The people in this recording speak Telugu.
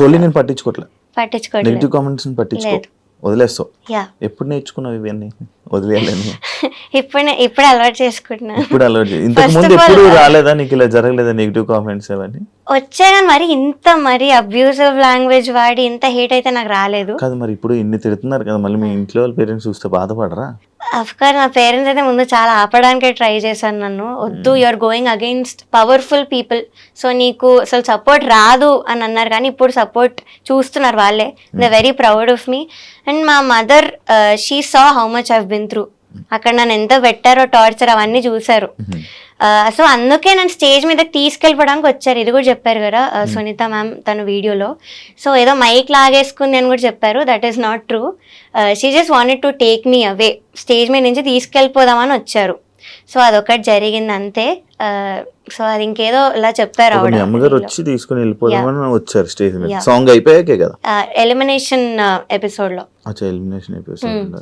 ట్రోలింగ్ నేను పట్టించుకోవట్లే పట్టించుకోవట్లేదు నెగిటివ్ కామెంట్స్ పట్టించుకో. లేదు. వదిలేస్తావు. యా. ఎప్పుడు నేర్చుకున్నావు ఇవన్నీ? వదిలేయాలని ఇప్పుడు ఇప్పుడు అలవాటు చేసుకుంటున్నా ఇప్పుడు అలవాటు చేయి. ఇంతకు First ముందు of all, ఎప్పుడు రాలేదా? నీకు ఇలా జరగలేదా నెగిటివ్ కామెంట్స్ అవన్నీ? వచ్చాయి కానీ మరి ఇంత మరి అబ్యూసివ్ లాంగ్వేజ్ వాడి ఇంత హేట్ అయితే నాకు రాలేదు. కాదు మరి ఇప్పుడు ఇన్ని తిడుతున్నారు కదా మళ్ళీ మీ ఇంట్లో వాళ్ళ పేరెంట్స్ చూస్తే బాధపడరా? అఫ్కోర్స్ నా పేరెంట్స్ అయితే ముందు చాలా ఆపడానికే ట్రై చేశాను నన్ను. వద్దు you are going against powerful people so నీకు అసలు సపోర్ట్ రాదు అని అన్నారు కానీ ఇప్పుడు సపోర్ట్ చూస్తున్నారు వాళ్ళే. The very proud of me and మా mother she saw how much I've been through అక్కడ నన్ను ఎంత పెట్టారో టార్చర్ అవన్నీ చూశారు. సో అందుకే నన్ను స్టేజ్ మీదకి తీసుకెళ్ళిపోవడానికి వచ్చారు. ఇది కూడా చెప్పారు కదా ఆ, సునీత మ్యామ్ తన వీడియోలో. సో ఏదో మైక్ లాగేసుకుంది అని కూడా చెప్పారు. That is not true she just wanted to take me away stage మీద నుంచి తీసుకెళ్ళిపోదామని వచ్చారు. సో అదొకటి జరిగింది అంతే. సో అది ఇంకేదో ఇలా చెప్పారు ఆవిడ అమ్మగారు వచ్చి తీసుకుని వెళ్ళిపోదామని వచ్చారు స్టేజ్ మీద. సాంగ్ అయిపోయాకే కదా? ఎలిమినేషన్ ఎపిసోడ్లో. ఎలిమినేషన్ అయిపోయి